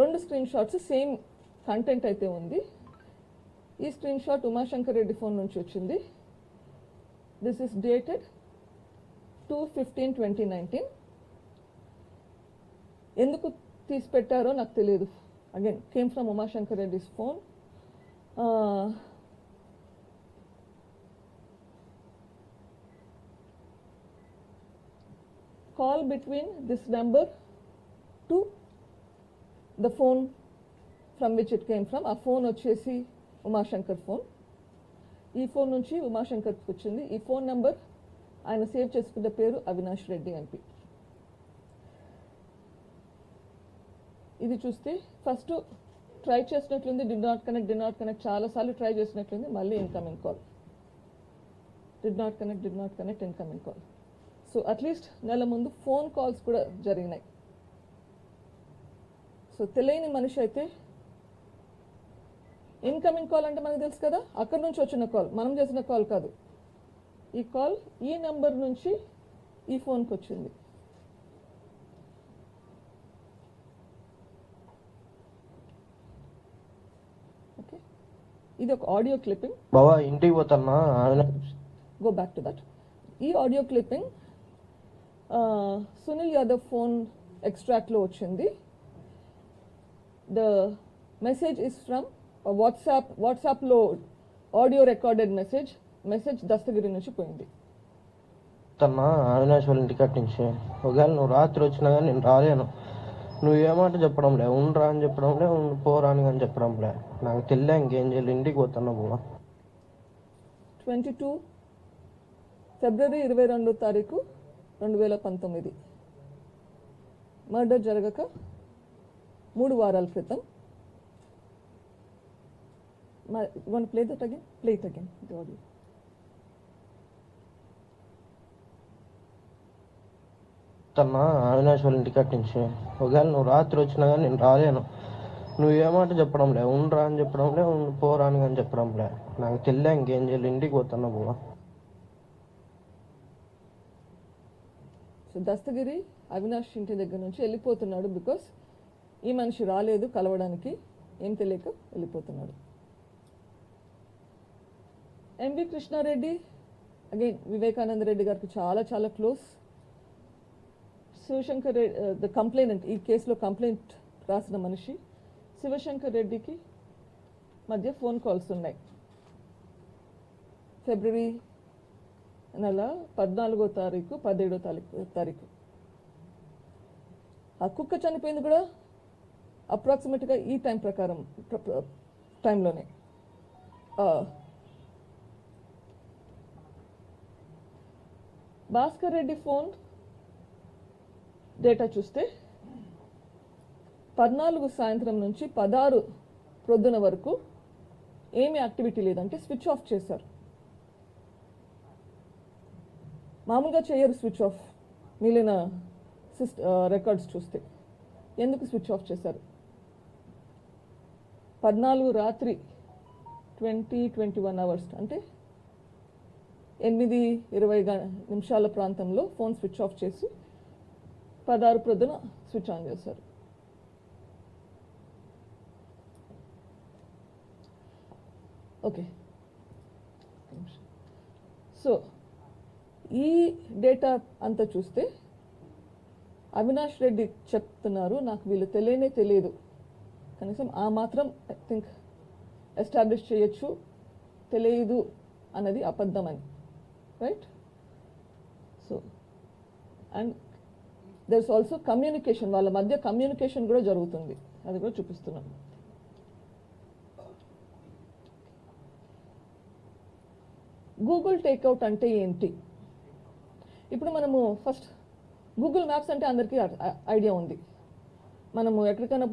రెండు screen shots same content అయితే ఉంది. ఈ screen shot Umashankar Reddy phone నుంచి వచ్చింది. This is dated two fifteen twenty nineteen ఎందుకు తీసి పెట్టారో నాకు తెలియదు. Again came from Umashankar Reddy's phone call between this number to the phone from which it came from ఆ ఫోన్ వచ్చేసి ఉమాశంకర్ ఫోన్ ఈ ఫోన్ నుంచి ఉమాశంకర్కి వచ్చింది. ఈ ఫోన్ నెంబర్ ఆయన సేవ్ చేసుకున్న పేరు అవినాష్ రెడ్డి ఎంపీ ఇది చూస్తే first try చేసినట్లుంది did not connect did not connect చాలాసార్లు ట్రై చేసినట్లుంది మళ్ళీ incoming call did not connect did not connect incoming call so at least నెల ముందు ఫోన్ కాల్స్ కూడా జరిగినాయి. సో తెలియని మనిషి అయితే ఇన్కమింగ్ కాల్ అంటే మనకు తెలుసు కదా? అక్కడి నుంచి వచ్చిన కాల్ మనం చేసిన కాల్ కాదు. ఈ కాల్ ఈ నెంబర్ నుంచి ఈ ఫోన్కి వచ్చింది. ఓకే? ఇది ఒక ఆడియో క్లిప్పింగ్ బావా ఇంటికి పోతున్నా ఆయన గో బ్యాక్ టు దట్ ఈ audio clipping Sunil Yadav phone ఎక్స్ట్రాక్ట్లో వచ్చింది. The message is from WhatsApp వాట్సాప్లో audio recorded message message Dastagiri నుంచి పోయింది. పోతున్నా అవినాష్ వాళ్ళ ఇంటికి నుంచి. ఒకవేళ నువ్వు రాత్రి వచ్చినా కానీ నేను రాలేను. నువ్వు ఏమాట చెప్పడం లే ఉండరా అని చెప్పడం లే ఉండు పోరా అని కానీ చెప్పడం లే. నాకు తెలియ ఇంకేం చేయాలి ఇంటికి పోతున్నా బావా ట్వంటీ టూ ఫిబ్రవరి ఇరవై రెండో తారీఖు రెండు వేల పంతొమ్మిది. మర్డర్ జరగక మూడు వారాల క్రితం. One play that again play it again the audio పోతున్నా అవినాష్ వాళ్ళ ఇంటికి నుంచి. ఒకవేళ నువ్వు రాత్రి వచ్చినా కానీ నేను రాలేను. నువ్వు ఏమాట చెప్పడం లే ఉండరా అని చెప్పడం లే పోరా అని కానీ చెప్పడం లే. నాకు తెలియ ఇంకేం చేయాలి ఇంటికి పోతున్నా బావా సో దస్తగిరి అవినాష్ ఇంటి దగ్గర నుంచి వెళ్ళిపోతున్నాడు బికాస్ ఈ మనిషి రాలేదు కలవడానికి ఏం తెలియక వెళ్ళిపోతున్నాడు. ఎంవి కృష్ణారెడ్డి అగైన్ వివేకానంద రెడ్డి గారికి చాలా చాలా close Shivashankar Reddy the complaint ఈ కేసులో కంప్లైంట్ రాసిన మనిషి శివశంకర్ రెడ్డికి మధ్య ఫోన్ కాల్స్ ఉన్నాయి. ఫిబ్రవరి నెల పద్నాలుగో తారీఖు పదిహేడో తారీఖు తారీఖు. ఆ కుక్క చనిపోయింది కూడా అప్రాక్సిమేట్గా ఈ టైం ప్రకారం టైంలోనే. భాస్కర్ రెడ్డి ఫోన్ డేటా చూస్తే పద్నాలుగు సాయంత్రం నుంచి పదహారు ప్రొద్దున వరకు ఏమీ యాక్టివిటీ లేదంటే స్విచ్ ఆఫ్ చేశారు. మామూలుగా చేయరు స్విచ్ ఆఫ్. మిగిలిన సిస్ట్ రికార్డ్స్ చూస్తే. ఎందుకు స్విచ్ ఆఫ్ చేశారు? పద్నాలుగు రాత్రి ట్వంటీ ట్వంటీ వన్ అవర్స్ అంటే ఎనిమిది ఇరవై నిమిషాల ప్రాంతంలో ఫోన్ స్విచ్ ఆఫ్ చేసి పదహారు ప్రొద్దున స్విచ్ ఆన్ చేశారు. ఓకే. సో ఈ డేటా అంతా చూస్తే అవినాష్ రెడ్డి చెప్తున్నారు నాకు వీళ్ళు తెలియనే తెలియదు. కనీసం ఆ మాత్రం ఐ థింక్ ఎస్టాబ్లిష్ చేయొచ్చు. తెలియదు అన్నది అబద్ధం అని right so and there's also communication వాళ్ళ మధ్య కమ్యూనికేషన్ కూడా జరుగుతుంది. అది కూడా చూపిస్తున్నాం. గూగుల్ టేక్అవుట్ అంటే ఏంటి? ఇప్పుడు మనము ఫస్ట్ గూగుల్ మ్యాప్స్ అంటే అందరికీ ఐడియా ఉంది. మనము ఎక్కడికైనా